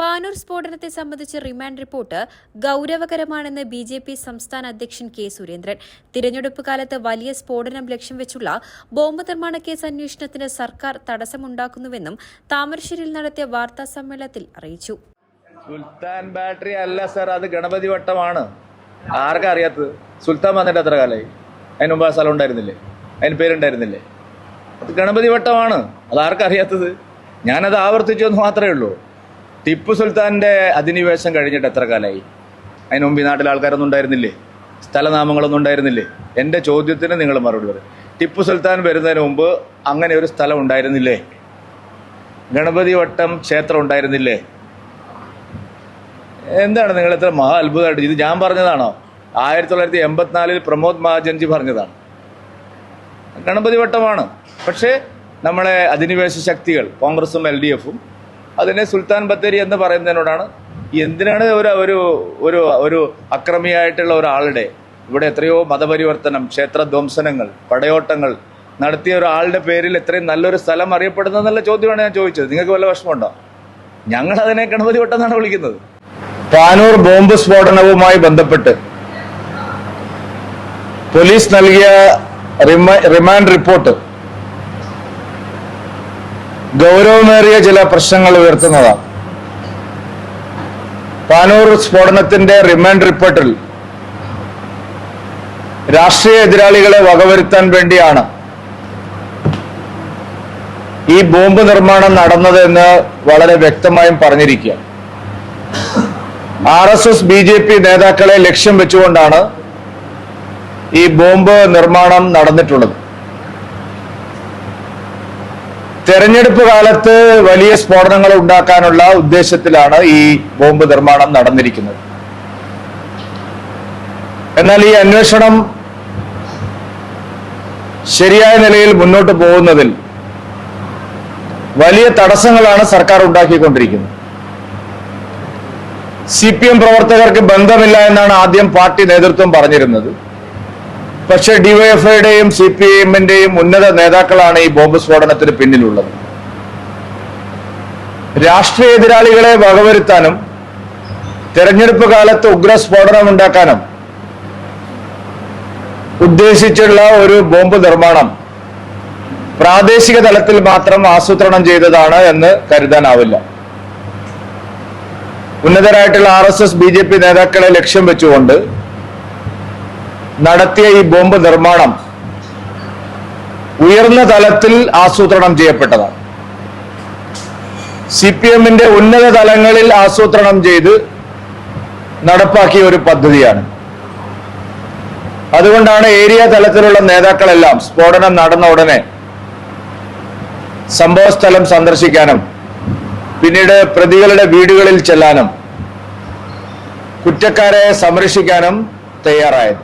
പാനൂർ സ്ഫോടനത്തെ സംബന്ധിച്ച് remand report ഗൌരവകരമാണെന്ന് ബി ജെ പി സംസ്ഥാന അധ്യക്ഷൻ കെ സുരേന്ദ്രൻ. തിരഞ്ഞെടുപ്പ് കാലത്ത് വലിയ സ്ഫോടനം ലക്ഷ്യം വെച്ചുള്ള ബോംബ് നിർമ്മാണ കേസ് അന്വേഷണത്തിന് സർക്കാർ തടസ്സമുണ്ടാക്കുന്നുവെന്നും താമരശ്ശേരിയിൽ നടത്തിയ വാർത്താ സമ്മേളനത്തിൽ അറിയിച്ചു. സുൽത്താൻ ബാറ്ററി അല്ല സർ അത് ഗണപതി വട്ടമാണ്. ആർക്കാ അറിയാത്തത്? സുൽത്താൻ വന്നിട്ട് എത്ര കാലമായി അതിന് മുമ്പ് സ്ഥലം ഉണ്ടായിരുന്നില്ലേ? അതിന് പേരുണ്ടായിരുന്നില്ലേ? അത് ഗണപതി വട്ടമാണ്. അത് ആർക്കറിയാത്തത് ഞാനത് ആവർത്തിച്ചു എന്ന് മാത്രമേ ഉള്ളൂ. ടിപ്പു സുൽത്താന്റെ അധിനിവേശം കഴിഞ്ഞിട്ട് എത്ര കാലമായി? അതിന് മുമ്പ് ഈ ആൾക്കാരൊന്നും ഉണ്ടായിരുന്നില്ലേ? സ്ഥലനാമങ്ങളൊന്നും ഉണ്ടായിരുന്നില്ലേ? എന്റെ ചോദ്യത്തിന് നിങ്ങൾ മറുപടി പറയും. ടിപ്പു സുൽത്താൻ വരുന്നതിന് മുമ്പ് അങ്ങനെ ഒരു സ്ഥലം ഉണ്ടായിരുന്നില്ലേ? ഗണപതി വട്ടം ക്ഷേത്രം ഉണ്ടായിരുന്നില്ലേ? എന്താണ് നിങ്ങൾ എത്ര മഹാ അത്ഭുതമായിട്ട്? ഇത് ഞാൻ പറഞ്ഞതാണോ? ആയിരത്തി തൊള്ളായിരത്തി എൺപത്തിനാലിൽ പ്രമോദ് മഹാജൻജി പറഞ്ഞതാണ്. ഗണപതി വട്ടമാണ്. പക്ഷേ നമ്മളെ അധിനിവേശ ശക്തികൾ കോൺഗ്രസും എൽ ഡി എഫും അതിനെ സുൽത്താൻ ബത്തേരി എന്ന് പറയുന്നതിനോടാണ്. എന്തിനാണ് ഒരു ഒരു ഒരു അക്രമിയായിട്ടുള്ള ഒരാളുടെ ഇവിടെ എത്രയോ മതപരിവർത്തനം ക്ഷേത്രധ്വംസനങ്ങൾ പടയോട്ടങ്ങൾ നടത്തിയ ഒരാളുടെ പേരിൽ എത്രയും നല്ലൊരു സ്ഥലം അറിയപ്പെടുന്നത് അറിയപ്പെടുന്നതെന്നുള്ള ചോദ്യമാണ് ഞാൻ ചോദിച്ചത്. നിങ്ങൾക്ക് വല്ല വിഷമമുണ്ടോ? ഞങ്ങൾ അതിനെ ഗണപതി വട്ടെന്നാണ് വിളിക്കുന്നത്. പാനൂർ ബോംബ് സ്ഫോടനവുമായി ബന്ധപ്പെട്ട് പോലീസ് നൽകിയ റിമാൻഡ് റിപ്പോർട്ട്. ഗൗരവമേറിയ ചില പ്രശ്നങ്ങൾ ഉയർത്തുന്നതാണ്. പാനൂർ സ്ഫോടനത്തിന്റെ റിമാൻഡ് റിപ്പോർട്ടിൽ രാഷ്ട്രീയ എതിരാളികളെ വകവരുത്താൻ വേണ്ടിയാണ് ഈ ബോംബ് നിർമ്മാണം നടന്നത് എന്ന് വളരെ വ്യക്തമായും പറഞ്ഞിരിക്കുക. R S S B J P നേതാക്കളെ ലക്ഷ്യം വെച്ചുകൊണ്ടാണ് ഈ ബോംബ് നിർമ്മാണം നടന്നിട്ടുള്ളത്. തെരഞ്ഞെടുപ്പ് കാലത്ത് വലിയ സ്ഫോടനങ്ങൾ ഉണ്ടാക്കാനുള്ള ഉദ്ദേശത്തിലാണ് ഈ ബോംബ് നിർമ്മാണം നടന്നിരിക്കുന്നത്. എന്നാൽ ഈ അന്വേഷണം ശരിയായ നിലയിൽ മുന്നോട്ട് പോകുന്നതിൽ വലിയ തടസ്സങ്ങളാണ് സർക്കാർ ഉണ്ടാക്കിക്കൊണ്ടിരിക്കുന്നത്. സി പി എം പ്രവർത്തകർക്ക് ബന്ധമില്ല എന്നാണ് ആദ്യം പാർട്ടി നേതൃത്വം പറഞ്ഞിരുന്നത്. പക്ഷേ ഡിവൈഎഫ്ഐയുടെയും സി പി എമ്മിന്റെയും ഉന്നത നേതാക്കളാണ് ഈ ബോംബ് സ്ഫോടനത്തിന് പിന്നിലുള്ളത്. രാഷ്ട്രീയ എതിരാളികളെ വകവരുത്താനും തെരഞ്ഞെടുപ്പ് കാലത്ത് ഉഗ്ര സ്ഫോടനം ഉണ്ടാക്കാനും ഉദ്ദേശിച്ചുള്ള ഒരു ബോംബ് നിർമ്മാണം പ്രാദേശിക തലത്തിൽ മാത്രം ആസൂത്രണം ചെയ്തതാണ് എന്ന് കരുതാനാവില്ല. ഉന്നതരായിട്ടുള്ള R S S B J P നേതാക്കളെ ലക്ഷ്യം വെച്ചുകൊണ്ട് നടത്തിയ ഈ ബോംബ് നിർമ്മാണം ഉയർന്ന തലത്തിൽ ആസൂത്രണം ചെയ്യപ്പെട്ടതാണ്. സി പി എമ്മിന്റെ ഉന്നത തലങ്ങളിൽ ആസൂത്രണം ചെയ്ത് നടപ്പാക്കിയ ഒരു പദ്ധതിയാണ്. അതുകൊണ്ടാണ് ഏരിയ തലത്തിലുള്ള നേതാക്കളെല്ലാം സ്ഫോടനം നടന്ന ഉടനെ സംഭവസ്ഥലം സന്ദർശിക്കാനും പിന്നീട് പ്രതികളുടെ വീടുകളിൽ ചെല്ലാനും കുറ്റക്കാരെ സംരക്ഷിക്കാനും തയ്യാറായത്.